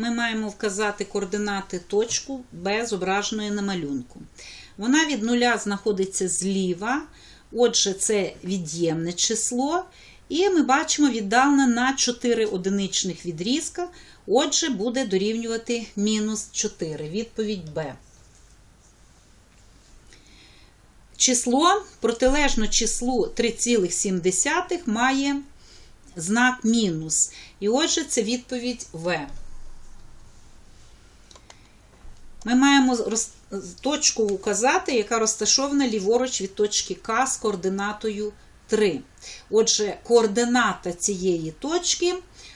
ми маємо вказати координати точку Б, зображеної на малюнку. Вона від нуля знаходиться зліва, отже, це від'ємне число. І ми бачимо віддалено на 4 одиничних відрізка, отже, буде дорівнювати мінус 4. Відповідь Б. Число протилежно числу 3,7 має знак мінус. І отже, це відповідь В. Ми маємо точку указати, яка розташована ліворуч від точки К з координатою 3. Отже, координата цієї точки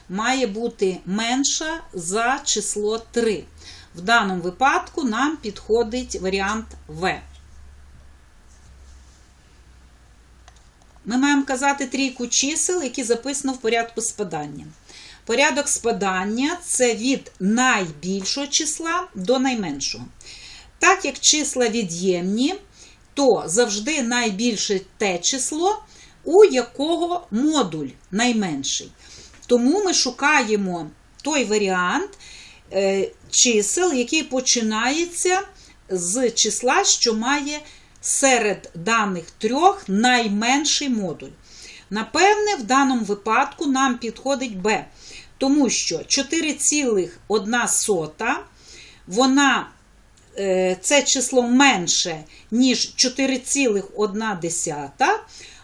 має бути менша за число 3. В даному випадку нам підходить варіант В. Ми маємо казати трійку чисел, які записано в порядку спадання. Порядок спадання це від найбільшого числа до найменшого. Так як числа від'ємні, то завжди найбільше те число, у якого модуль найменший. Тому ми шукаємо той варіант е, чисел, який починається з числа, що має серед даних трьох найменший модуль. Напевне, в даному випадку нам підходить Б, тому що 4,1 вона е, це число менше, ніж 4,1,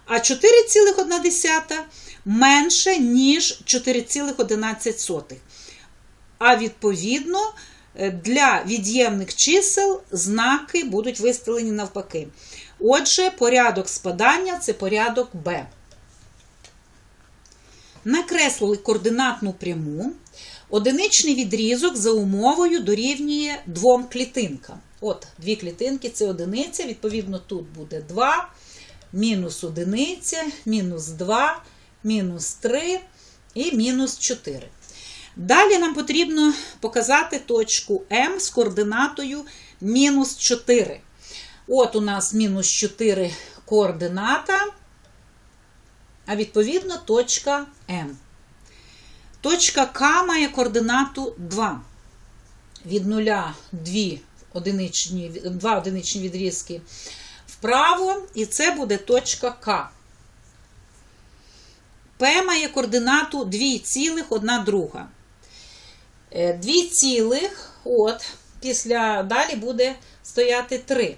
а 4,1 менше, ніж 4,11. А відповідно, е, для від'ємних чисел знаки будуть виставлені навпаки. Отже, порядок спадання це порядок Б. Накреслили координатну пряму. Одиничний відрізок за умовою дорівнює двом клітинкам. От, дві клітинки це одиниця, відповідно, тут буде 2, мінус одиниця, мінус 2, мінус 3 і мінус 4. Далі нам потрібно показати точку М з координатою мінус 4. От у нас мінус 4 координата, а відповідно точка М. Точка К має координату 2. Від 0 2 одиничні, 2 одиничні відрізки вправо, і це буде точка К. П має координату 2,1 друга. 2 цілих, от, після далі буде стояти 3.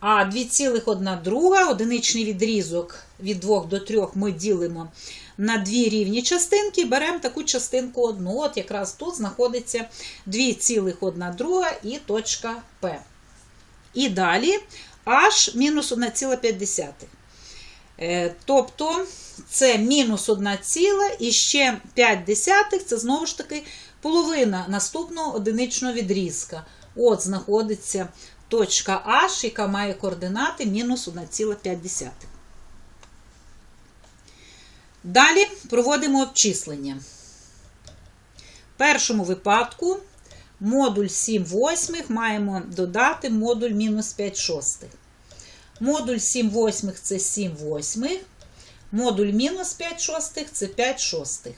А 2,1 друга, одиничний відрізок від 2 до 3 ми ділимо на дві рівні частинки, беремо таку частинку одну. От якраз тут знаходиться 2,1 друга і точка П. І далі аж мінус 1,5. Е, Тобто це мінус 1 і ще 5 десятих це знову ж таки половина наступного одиничного відрізка. От знаходиться точка H, яка має координати мінус 1,5. Далі проводимо обчислення. В першому випадку модуль 7 восьмих маємо додати модуль мінус 5 шостих. Модуль 7 восьмих це 7 восьмих. Модуль мінус 5 шостих це 5 шостих.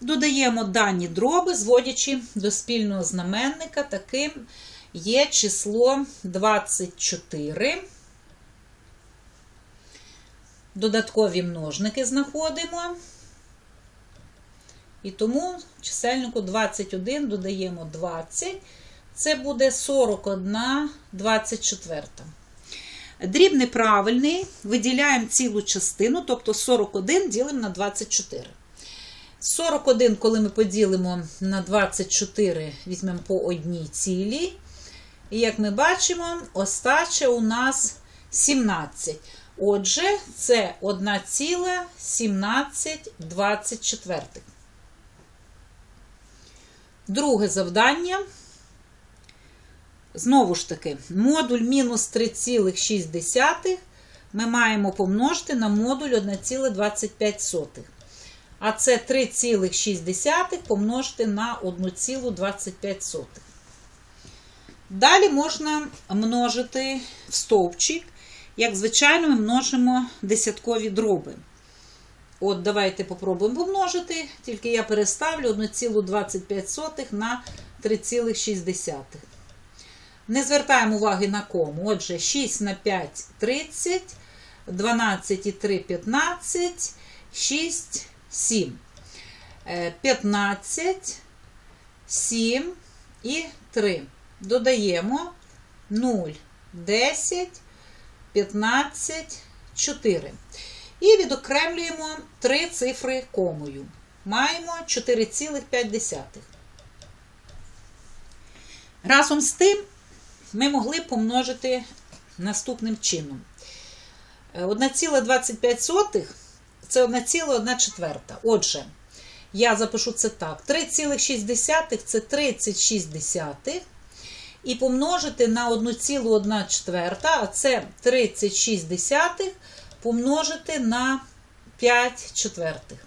Додаємо дані дроби, зводячи до спільного знаменника, таким є число 24. Додаткові множники знаходимо. І тому чисельнику 21 додаємо 20. Це буде 41 24. Дріб неправильний, виділяємо цілу частину, тобто 41 ділимо на 24. 41, коли ми поділимо на 24, візьмемо по одній цілій. І як ми бачимо, остача у нас 17. Отже, це 1,1724. Друге завдання. Знову ж таки, модуль мінус 3,6 ми маємо помножити на модуль 1,25. А це 3,6 помножити на 1,25. Далі можна множити в стовпчик. Як звичайно, ми множимо десяткові дроби. От, давайте попробуємо помножити, тільки я переставлю 1,25 на 3,6. Не звертаємо уваги на кому. Отже, 6 на 5 30, 12 і 3 15, 6, 7. Е, 15, 7 і 3. Додаємо 0, 10, 15, 4. І відокремлюємо три цифри комою. Маємо 4,5. Разом з тим ми могли помножити наступним чином. Е, 1,25 це 1,1 четверта. Отже, я запишу це так: 3,6 це 36 десятих. І помножити на 1,1 четверта, а це 36 десятих, помножити на 5 четвертих.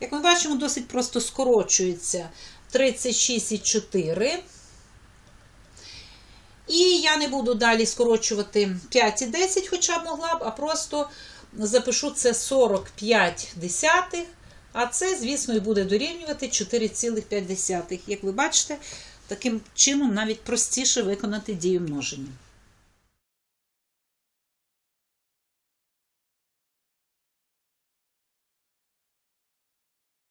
Як ми бачимо, досить просто скорочується 36,4. І я не буду далі скорочувати 5 і 10, хоча б могла б, а просто запишу це 45 десятих, а це, звісно, і буде дорівнювати 4,5. Як ви бачите, таким чином навіть простіше виконати дію множення.